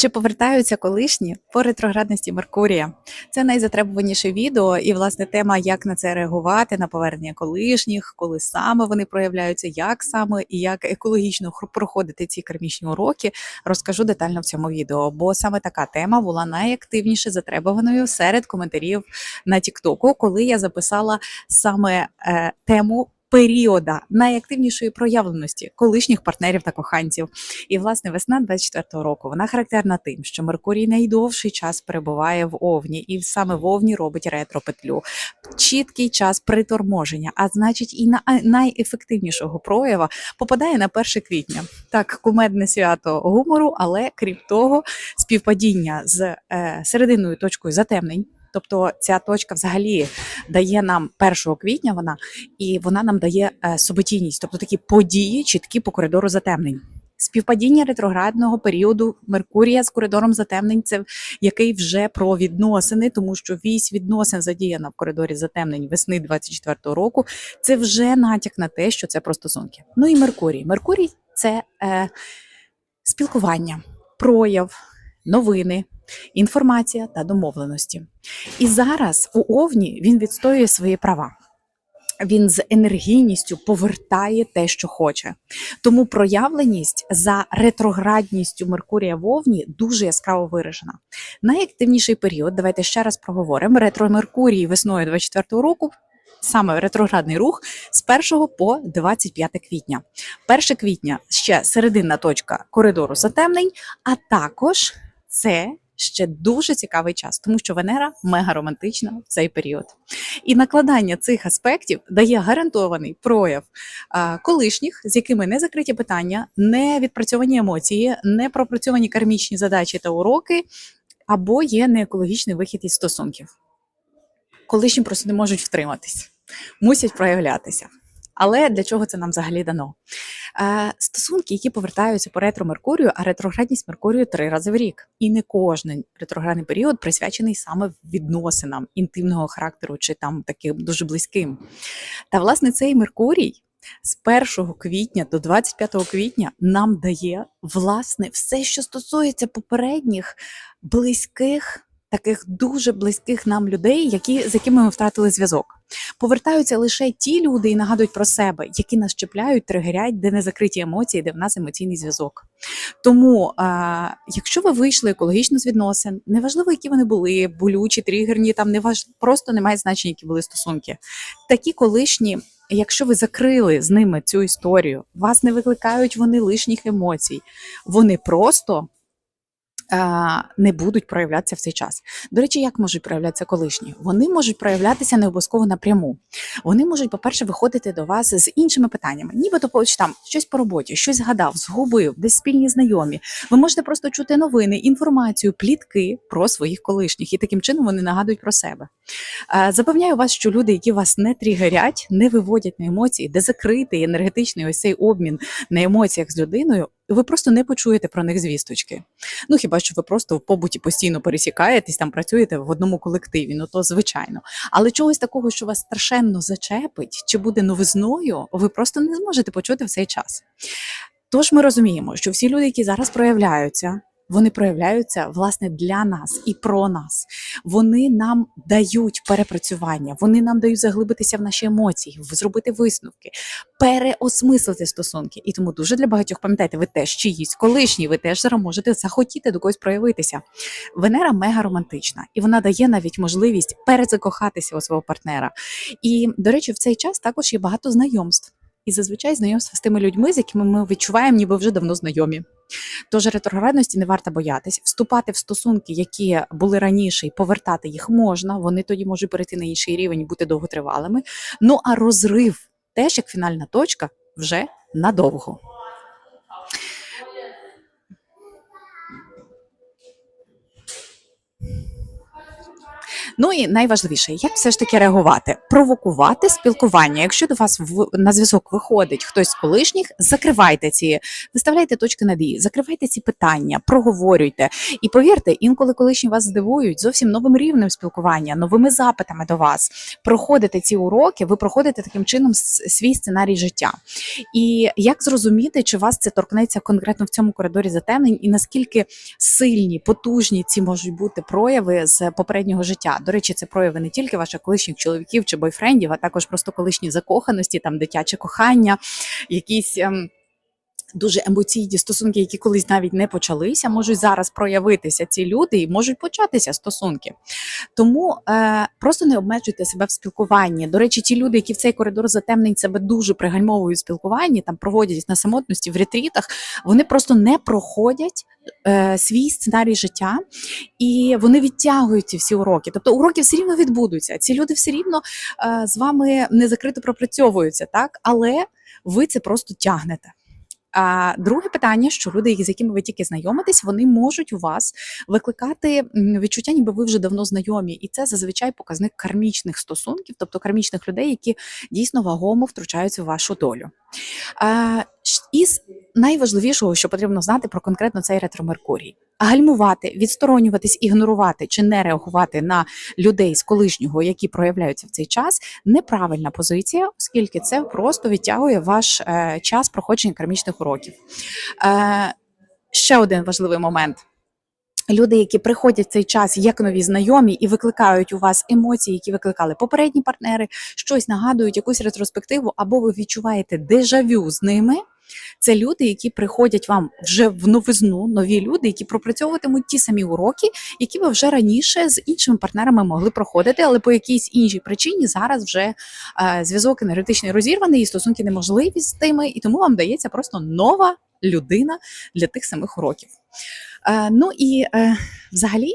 Чи повертаються колишні по ретроградності Меркурія? Це найзатребуваніше відео, і власне тема, як на це реагувати, на повернення колишніх, коли саме вони проявляються, як саме і як екологічно проходити ці кармічні уроки, розкажу детально в цьому відео. Бо саме така тема була найактивніше затребуваною серед коментарів на Тіктоку, коли я записала саме е, тему. Періода найактивнішої проявленості колишніх партнерів та коханців, і власне весна 24-го року вона характерна тим, що Меркурій найдовший час перебуває в Овні, і саме в Овні робить ретропетлю. Чіткий час приторможення, а значить, і на найефективнішого проява попадає на 1 квітня. Так, кумедне свято гумору, але крім того, співпадіння з е, серединною точкою затемнень. Тобто ця точка взагалі дає нам 1 квітня вона, і вона нам дає е, суботійність, тобто такі події чіткі по коридору затемнень. Співпадіння ретроградного періоду Меркурія з коридором затемнень, це який вже про відносини, тому що вісь відносин задіяна в коридорі затемнень весни 24-го року. Це вже натяк на те, що це про стосунки. Ну і Меркурій. Меркурій це е, спілкування, прояв, новини, інформація та домовленості. І зараз у Овні він відстоює свої права. Він з енергійністю повертає те, що хоче. Тому проявленість за ретроградністю Меркурія в Овні дуже яскраво виражена. Найактивніший період, давайте ще раз проговоримо. Ретро Меркурій весною 24-го року. Саме ретроградний рух з 1 по 25 квітня. 1 квітня ще серединна точка коридору затемнень, а також це ще дуже цікавий час, тому що Венера мега романтична в цей період. І накладання цих аспектів дає гарантований прояв колишніх, з якими не закриті питання, не відпрацьовані емоції, не пропрацьовані кармічні задачі та уроки, або є неекологічний вихід із стосунків. Колишні просто не можуть втриматись, мусять проявлятися. Але для чого це нам взагалі дано? Е, стосунки, які повертаються по ретро Меркурію, а ретроградність Меркурію три рази в рік. І не кожен ретроградний період присвячений саме відносинам інтимного характеру чи там таким дуже близьким. Та власне цей Меркурій з 1 квітня до 25 квітня нам дає власне все, що стосується попередніх близьких. Таких дуже близьких нам людей, які з якими ми втратили зв'язок, повертаються лише ті люди і нагадують про себе, які нас чіпляють, тригерять, де не закриті емоції, де в нас емоційний зв'язок. Тому, а, якщо ви вийшли екологічно з відносин, неважливо, які вони були, болючі, тригерні, там не важ... просто немає значення, які були стосунки. Такі колишні, якщо ви закрили з ними цю історію, вас не викликають вони лишніх емоцій, вони просто. А, Не будуть проявлятися в цей час. До речі, як можуть проявлятися колишні? Вони можуть проявлятися не обов'язково напряму. Вони можуть, по-перше, виходити до вас з іншими питаннями, нібито поч- там щось по роботі, щось згадав, згубив, десь спільні знайомі. Ви можете просто чути новини, інформацію, плітки про своїх колишніх, і таким чином вони нагадують про себе. Е, Запевняю вас, що люди, які вас не тригерять, не виводять на емоції, де закритий енергетичний ось цей обмін на емоціях з людиною, ви просто не почуєте про них звісточки. Ну хіба що ви просто в побуті постійно пересікаєтесь, там працюєте в одному колективі, ну то звичайно. Але чогось такого, що вас страшенно зачепить чи буде новизною, ви просто не зможете почути в цей час. Тож ми розуміємо, що всі люди, які зараз проявляються, вони проявляються власне для нас і про нас. Вони нам дають перепрацювання, вони нам дають заглибитися в наші емоції, зробити висновки, переосмислити стосунки. І тому дуже для багатьох пам'ятайте, ви теж чиїсь колишні, ви теж зараз можете захотіти до когось проявитися. Венера мега романтична, і вона дає навіть можливість перезакохатися у свого партнера. І, до речі, в цей час також є багато знайомств. І зазвичай знайомства з тими людьми, з якими ми відчуваємо, ніби вже давно знайомі. Тож ретроградності не варто боятись. Вступати в стосунки, які були раніше, і повертати їх можна. Вони тоді можуть перейти на інший рівень і бути довготривалими. Ну а розрив, теж як фінальна точка, вже надовго. Ну і найважливіше, як все ж таки реагувати, провокувати спілкування. Якщо до вас в на зв'язок виходить хтось з колишніх, закривайте ці, виставляйте точки над «і», закривайте ці питання, проговорюйте. І повірте, інколи колишні вас здивують зовсім новим рівнем спілкування, новими запитами до вас. Проходите ці уроки, ви проходите таким чином свій сценарій життя. І як зрозуміти, чи вас це торкнеться конкретно в цьому коридорі затемнень, і наскільки сильні, потужні ці можуть бути прояви з попереднього життя. До речі, це прояви не тільки ваших колишніх чоловіків чи бойфрендів, а також просто колишні закоханості, там дитяче кохання, якісь. ем, Дуже емоційні стосунки, які колись навіть не почалися, можуть зараз проявитися ці люди і можуть початися стосунки. Тому е, просто не обмежуйте себе в спілкуванні. До речі, ті люди, які в цей коридор затемнень себе дуже пригальмовують в спілкуванні, там проводять на самотності в ретрітах, вони просто не проходять е, свій сценарій життя і вони відтягують ці всі уроки. Тобто уроки все рівно відбудуться. Ці люди все рівно е, з вами не закрито пропрацьовуються, так але ви це просто тягнете. А друге питання, що люди, з якими ви тільки знайомитесь, вони можуть у вас викликати відчуття, ніби ви вже давно знайомі, і це зазвичай показник кармічних стосунків, тобто кармічних людей, які дійсно вагомо втручаються в вашу долю. А, із найважливішого, що потрібно знати про конкретно цей ретро-Меркурій. Гальмувати, відсторонюватись, ігнорувати чи не реагувати на людей з колишнього, які проявляються в цей час, неправильна позиція, оскільки це просто відтягує ваш е, час проходження кармічних уроків. Е, ще один важливий момент. Люди, які приходять в цей час як нові знайомі і викликають у вас емоції, які викликали попередні партнери, щось нагадують, якусь ретроспективу, або ви відчуваєте дежавю з ними. Це люди, які приходять вам вже в новизну, нові люди, які пропрацьовуватимуть ті самі уроки, які ви вже раніше з іншими партнерами могли проходити, але по якійсь іншій причині зараз вже е, зв'язок енергетичний розірваний, і стосунки неможливі з тими, і тому вам дається просто нова людина для тих самих уроків. Е, ну і е, взагалі.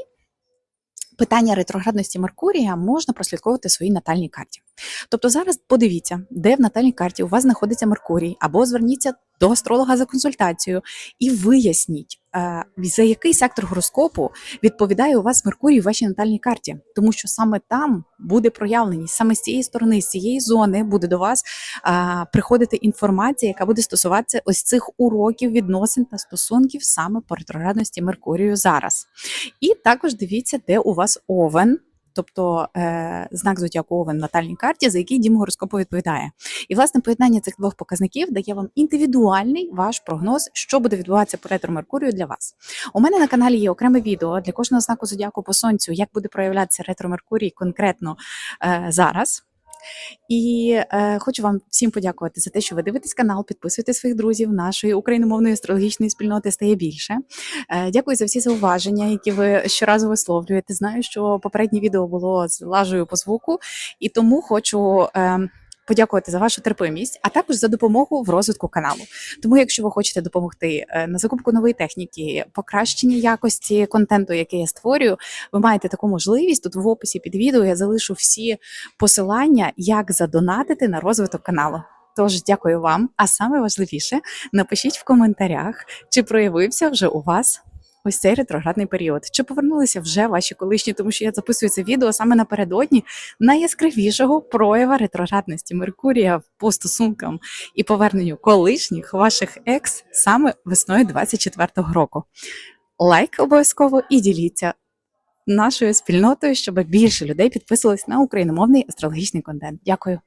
Питання ретроградності Меркурія можна прослідковувати своїй натальній карті. Тобто зараз подивіться, де в натальній карті у вас знаходиться Меркурій, або зверніться до астролога за консультацією і виясніть, е, за який сектор гороскопу відповідає у вас Меркурій у вашій натальній карті, тому що саме там буде проявленість, саме з цієї сторони, з цієї зони буде до вас е, приходити інформація, яка буде стосуватися ось цих уроків відносин та стосунків саме по ретроградності Меркурію зараз. І також дивіться, де у вас овен. Тобто е, знак зодіаку Овен в натальній карті, за який дім гороскопу відповідає. І власне поєднання цих двох показників дає вам індивідуальний ваш прогноз, що буде відбуватися по ретро Меркурію для вас. У мене на каналі є окреме відео для кожного знаку зодіаку по сонцю, як буде проявлятися ретро Меркурій конкретно е, зараз. І е, хочу вам всім подякувати за те, що ви дивитесь канал, підписуєте своїх друзів. Нашої україномовної астрологічної спільноти стає більше. Е, дякую за всі зауваження, які ви щоразу висловлюєте. Знаю, що попереднє відео було з лажею по звуку, і тому хочу. Е, Подякувати за вашу терпимість, а також за допомогу в розвитку каналу. Тому, якщо ви хочете допомогти е, на закупку нової техніки, покращенні якості контенту, який я створюю, ви маєте таку можливість. Тут в описі під відео я залишу всі посилання, як задонатити на розвиток каналу. Тож дякую вам. А саме важливіше, напишіть в коментарях, чи проявився вже у вас ось цей ретроградний період, чи повернулися вже ваші колишні, тому що я записую це відео саме напередодні найяскравішого проява ретроградності Меркурія по стосункам і поверненню колишніх ваших екс саме весною 24-го року. Лайк обов'язково і діліться нашою спільнотою, щоб більше людей підписувались на україномовний астрологічний контент. Дякую.